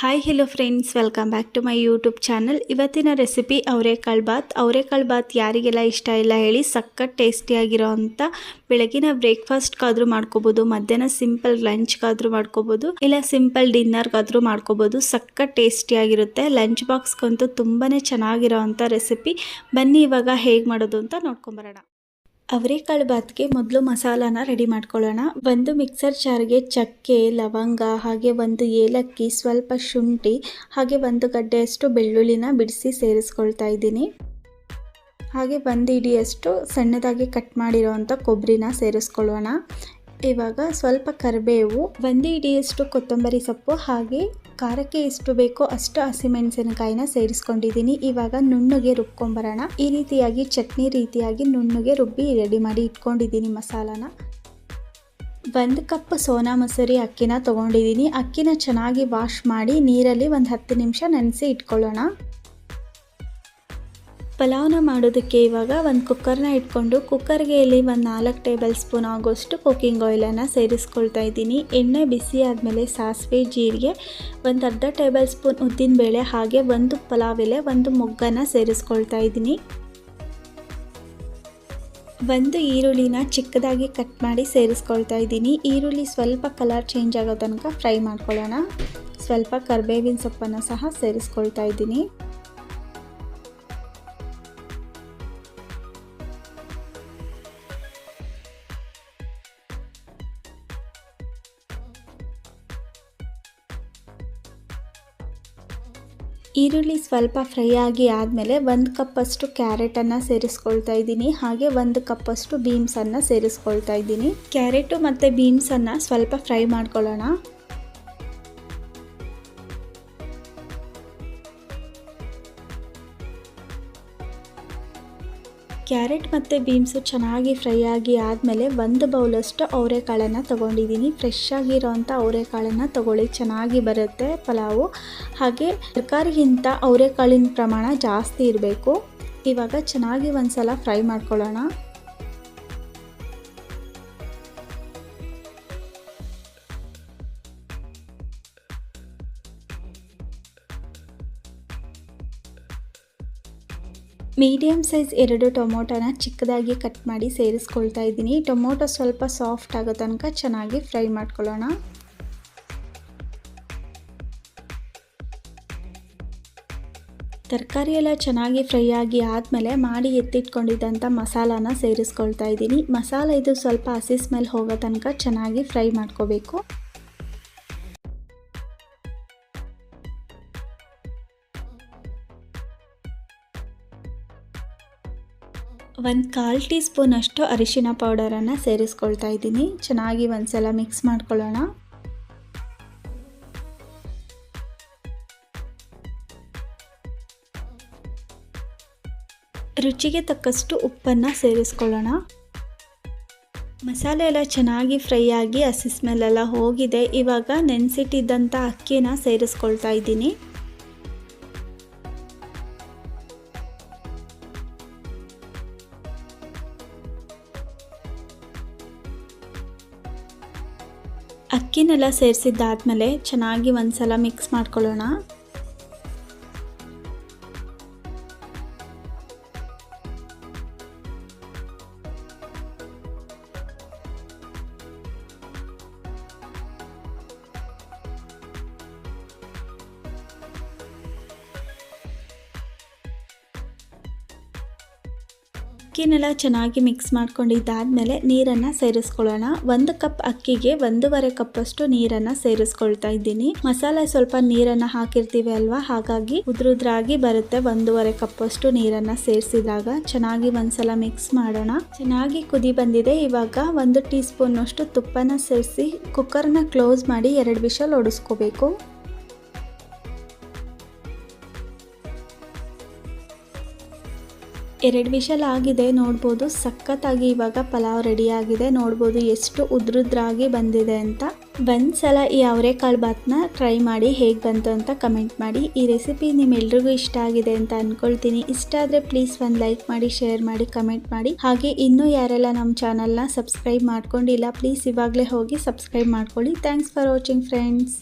Hi hello friends welcome back to my YouTube channel ಇವತ್ತಿನ recipe ಅವರೆಕಾಳು ಬಾತ್. ಅವರೆಕಾಳು ಬಾತ್ ಯಾರಿಗೆಲ್ಲ ಇಷ್ಟ ಇಲ್ಲ ಹೇಳಿ ಸಖತ್ ಟೇಸ್ಟಿಯಾಗಿರೋ ಅಂಥ ಬೆಳಗಿನ ಬ್ರೇಕ್ಫಾಸ್ಟ್ಗಾದರೂ ಮಾಡ್ಕೋಬೋದು, ಮಧ್ಯಾಹ್ನ ಸಿಂಪಲ್ ಲಂಚ್ಗಾದರೂ ಮಾಡ್ಕೋಬೋದು, ಇಲ್ಲ ಸಿಂಪಲ್ ಡಿನ್ನರ್ಗಾದರೂ ಮಾಡ್ಕೋಬೋದು. ಸಖತ್ ಟೇಸ್ಟಿಯಾಗಿರುತ್ತೆ ಲಂಚ್ ಬಾಕ್ಸ್ಗಂತೂ ತುಂಬಾ ಚೆನ್ನಾಗಿರೋ ಅಂಥ ರೆಸಿಪಿ ಬನ್ನಿ ಇವಾಗ ಹೇಗೆ ಮಾಡೋದು ಅಂತ ನೋಡ್ಕೊಂಬರೋಣ ಅವರೆಕಾಳು ಬಾತ್ಗೆ ಮೊದಲು ಮಸಾಲಾನ ರೆಡಿ ಮಾಡ್ಕೊಳ್ಳೋಣ. ಒಂದು ಮಿಕ್ಸರ್ ಜಾರ್ಗೆ ಚಕ್ಕೆ, ಲವಂಗ, ಹಾಗೆ ಒಂದು ಏಲಕ್ಕಿ, ಸ್ವಲ್ಪ ಶುಂಠಿ, ಹಾಗೆ ಒಂದು ಗಡ್ಡೆಯಷ್ಟು ಬೆಳ್ಳುಳ್ಳಿನ ಬಿಡಿಸಿ ಸೇರಿಸ್ಕೊಳ್ತಾ ಇದ್ದೀನಿ. ಹಾಗೆ ಒಂದು ಇಡಿಯಷ್ಟು ಸಣ್ಣದಾಗಿ ಕಟ್ ಮಾಡಿರೋವಂಥ ಕೊಬ್ಬರಿನ ಸೇರಿಸ್ಕೊಳ್ಳೋಣ. ಇವಾಗ ಸ್ವಲ್ಪ ಕರಿಬೇವು, ಒಂದು ಇಡಿಯಷ್ಟು ಕೊತ್ತಂಬರಿ ಸೊಪ್ಪು, ಹಾಗೆ ಖಾರಕ್ಕೆ ಎಷ್ಟು ಬೇಕೋ ಅಷ್ಟು ಹಸಿಮೆಣಸಿನಕಾಯಿನ ಸೇರಿಸ್ಕೊಂಡಿದ್ದೀನಿ. ಇವಾಗ ನುಣ್ಣಗೆ ರುಬ್ಕೊಂಬರೋಣ. ಈ ರೀತಿಯಾಗಿ, ಚಟ್ನಿ ರೀತಿಯಾಗಿ ನುಣ್ಣಗೆ ರುಬ್ಬಿ ರೆಡಿ ಮಾಡಿ ಇಟ್ಕೊಂಡಿದ್ದೀನಿ ಮಸಾಲಾನ. ಒಂದು ಕಪ್ ಸೋನಾ ಮಸೂರಿ ಅಕ್ಕಿನ ತೊಗೊಂಡಿದ್ದೀನಿ. ಅಕ್ಕಿನ ಚೆನ್ನಾಗಿ ವಾಶ್ ಮಾಡಿ ನೀರಲ್ಲಿ ಒಂದು ಹತ್ತು ನಿಮಿಷ ನೆನೆಸಿ ಇಟ್ಕೊಳ್ಳೋಣ. ಪಲಾವ್ನ ಮಾಡೋದಕ್ಕೆ ಇವಾಗ ಒಂದು ಕುಕ್ಕರ್ನ ಇಟ್ಕೊಂಡು ಕುಕ್ಕರ್ಗೆ ಇಲ್ಲಿ ಒಂದು ನಾಲ್ಕು ಟೇಬಲ್ ಸ್ಪೂನ್ ಆಗೋಷ್ಟು ಕುಕ್ಕಿಂಗ್ ಆಯಿಲನ್ನು ಸೇರಿಸ್ಕೊಳ್ತಾ ಇದ್ದೀನಿ. ಎಣ್ಣೆ ಬಿಸಿ ಆದಮೇಲೆ ಸಾಸಿವೆ, ಜೀರಿಗೆ, ಒಂದು ಅರ್ಧ ಟೇಬಲ್ ಸ್ಪೂನ್ ಉದ್ದಿನಬೇಳೆ, ಹಾಗೆ ಒಂದು ಪಲಾವ್ ಎಲೆ, ಒಂದು ಮೊಗ್ಗನ್ನು ಸೇರಿಸ್ಕೊಳ್ತಾ ಇದ್ದೀನಿ. ಒಂದು ಈರುಳ್ಳಿನ ಚಿಕ್ಕದಾಗಿ ಕಟ್ ಮಾಡಿ ಸೇರಿಸ್ಕೊಳ್ತಾ ಇದ್ದೀನಿ. ಈರುಳ್ಳಿ ಸ್ವಲ್ಪ ಕಲರ್ ಚೇಂಜ್ ಆಗೋ ತನಕ ಫ್ರೈ ಮಾಡ್ಕೊಳ್ಳೋಣ. ಸ್ವಲ್ಪ ಕರ್ಬೇವಿನ ಸೊಪ್ಪನ್ನು ಸಹ ಸೇರಿಸ್ಕೊಳ್ತಾ ಇದ್ದೀನಿ. ಈರುಳ್ಳಿ ಸ್ವಲ್ಪ ಫ್ರೈ ಆಗಿ ಆದಮೇಲೆ ಒಂದು ಕಪ್ಪಷ್ಟು ಕ್ಯಾರೆಟನ್ನು ಸೇರಿಸ್ಕೊಳ್ತಾ ಇದ್ದೀನಿ. ಹಾಗೆ ಒಂದು ಕಪ್ಪಷ್ಟು ಬೀನ್ಸನ್ನು ಸೇರಿಸ್ಕೊಳ್ತಾ ಇದ್ದೀನಿ. ಕ್ಯಾರೆಟು ಮತ್ತು ಬೀನ್ಸನ್ನು ಸ್ವಲ್ಪ ಫ್ರೈ ಮಾಡ್ಕೊಳ್ಳೋಣ. ಕ್ಯಾರೆಟ್ ಮತ್ತು ಬೀನ್ಸು ಚೆನ್ನಾಗಿ ಫ್ರೈ ಆಗಿ ಆದಮೇಲೆ ಒಂದು ಬೌಲಷ್ಟು ಅವರೆಕಾಳನ್ನು ತೊಗೊಂಡಿದ್ದೀನಿ. ಫ್ರೆಶ್ ಆಗಿರೋವಂಥ ಅವರೆಕಾಳನ್ನು ತೊಗೊಳ್ಳಿ, ಚೆನ್ನಾಗಿ ಬರುತ್ತೆ ಪಲಾವು. ಹಾಗೆ ತರಕಾರಿಗಿಂತ ಅವರೆಕಾಳಿನ ಪ್ರಮಾಣ ಜಾಸ್ತಿ ಇರಬೇಕು. ಇವಾಗ ಚೆನ್ನಾಗಿ ಒಂದು ಸಲ ಫ್ರೈ ಮಾಡ್ಕೊಳ್ಳೋಣ. ಮೀಡಿಯಮ್ ಸೈಜ್ ಎರಡು ಟೊಮೊಟೊನ ಚಿಕ್ಕದಾಗಿ ಕಟ್ ಮಾಡಿ ಸೇರಿಸ್ಕೊಳ್ತಾ ಇದ್ದೀನಿ. ಟೊಮೊಟೊ ಸ್ವಲ್ಪ ಸಾಫ್ಟ್ ಆಗೋ ತನಕ ಚೆನ್ನಾಗಿ ಫ್ರೈ ಮಾಡ್ಕೊಳ್ಳೋಣ. ತರಕಾರಿ ಎಲ್ಲ ಚೆನ್ನಾಗಿ ಫ್ರೈ ಆಗಿ ಆದಮೇಲೆ ಮಾಡಿ ಎತ್ತಿಟ್ಕೊಂಡಿದ್ದಂಥ ಮಸಾಲಾನ ಸೇರಿಸ್ಕೊಳ್ತಾ ಇದ್ದೀನಿ. ಮಸಾಲ ಇದು ಸ್ವಲ್ಪ ಹಸಿ ಸ್ಮೆಲ್ ಹೋಗೋ ತನಕ ಚೆನ್ನಾಗಿ ಫ್ರೈ ಮಾಡ್ಕೋಬೇಕು. ಒಂದು ಕಾಲು ಟೀ ಸ್ಪೂನಷ್ಟು ಅರಿಶಿನ ಪೌಡರನ್ನು ಸೇರಿಸ್ಕೊಳ್ತಾ ಇದ್ದೀನಿ. ಚೆನ್ನಾಗಿ ಒಂದ್ಸಲ ಮಿಕ್ಸ್ ಮಾಡ್ಕೊಳ್ಳೋಣ. ರುಚಿಗೆ ತಕ್ಕಷ್ಟು ಉಪ್ಪನ್ನು ಸೇರಿಸ್ಕೊಳ್ಳೋಣ. ಮಸಾಲೆ ಎಲ್ಲ ಚೆನ್ನಾಗಿ ಫ್ರೈ ಆಗಿ ಹಸಿ ಸ್ಮೆಲ್ಲೆಲ್ಲ ಹೋಗಿದೆ. ಇವಾಗ ನೆನೆಸಿಟ್ಟಿದ್ದಂಥ ಅಕ್ಕಿನ ಸೇರಿಸ್ಕೊಳ್ತಾ ಇದ್ದೀನಿ. ಅಕ್ಕಿನೆಲ್ಲ ಸೇರಿಸಿದ್ದಾದ್ಮೇಲೆ ಚೆನ್ನಾಗಿ ಒಂದ್ಸಲ ಮಿಕ್ಸ್ ಮಾಡ್ಕೊಳ್ಳೋಣ. ಅಕ್ಕಿನೆಲ್ಲ ಚೆನ್ನಾಗಿ ಮಿಕ್ಸ್ ಮಾಡ್ಕೊಂಡಿದ್ದಾದಮೇಲೆ ನೀರನ್ನು ಸೇರಿಸ್ಕೊಳ್ಳೋಣ. ಒಂದು ಕಪ್ ಅಕ್ಕಿಗೆ ಒಂದೂವರೆ ಕಪ್ಪಷ್ಟು ನೀರನ್ನು ಸೇರಿಸ್ಕೊಳ್ತಾ ಇದ್ದೀನಿ. ಮಸಾಲೆ ಸ್ವಲ್ಪ ನೀರನ್ನು ಹಾಕಿರ್ತೀವಿ ಅಲ್ವಾ? ಹಾಗಾಗಿ ಉದ್ರುದ್ರಾಗಿ ಬರುತ್ತೆ ಒಂದೂವರೆ ಕಪ್ಪಷ್ಟು ನೀರನ್ನು ಸೇರಿಸಿದಾಗ. ಚೆನ್ನಾಗಿ ಒಂದ್ಸಲ ಮಿಕ್ಸ್ ಮಾಡೋಣ. ಚೆನ್ನಾಗಿ ಕುದಿ ಬಂದಿದೆ. ಇವಾಗ ಒಂದು ಟೀ ಸ್ಪೂನ್ ಅಷ್ಟು ತುಪ್ಪನ ಸೇರಿಸಿ ಕುಕ್ಕರ್ನ ಕ್ಲೋಸ್ ಮಾಡಿ ಎರಡು ವಿಷಲ್ ಒಡಿಸ್ಕೋಬೇಕು. ಎರಡು ವಿಷಲ್ ಆಗಿದೆ, ನೋಡ್ಬೋದು. ಸಖತ್ತಾಗಿ ಇವಾಗ ಪಲಾವ್ ರೆಡಿ ಆಗಿದೆ ನೋಡ್ಬೋದು ಎಷ್ಟು ಉದ್ರುದ್ರಾಗಿ ಬಂದಿದೆ ಅಂತ. ಒಂದ್ಸಲ ಈ ಅವರೆಕಾಳು ಬಾತ್ನ ಟ್ರೈ ಮಾಡಿ ಹೇಗೆ ಬಂತು ಅಂತ ಕಮೆಂಟ್ ಮಾಡಿ. ಈ ರೆಸಿಪಿ ನಿಮ್ಮೆಲ್ರಿಗೂ ಇಷ್ಟ ಆಗಿದೆ ಅಂತ ಅಂದ್ಕೊಳ್ತೀನಿ ಇಷ್ಟ ಆದರೆ ಪ್ಲೀಸ್ ಒಂದು ಲೈಕ್ ಮಾಡಿ ಶೇರ್ ಮಾಡಿ ಕಮೆಂಟ್ ಮಾಡಿ. ಹಾಗೆ ಇನ್ನೂ ಯಾರೆಲ್ಲ ನಮ್ಮ ಚಾನಲ್ನ ಸಬ್ಸ್ಕ್ರೈಬ್ ಮಾಡ್ಕೊಂಡಿಲ್ಲ ಪ್ಲೀಸ್ ಇವಾಗಲೇ ಹೋಗಿ ಸಬ್ಸ್ಕ್ರೈಬ್ ಮಾಡ್ಕೊಳ್ಳಿ. Thanks for watching friends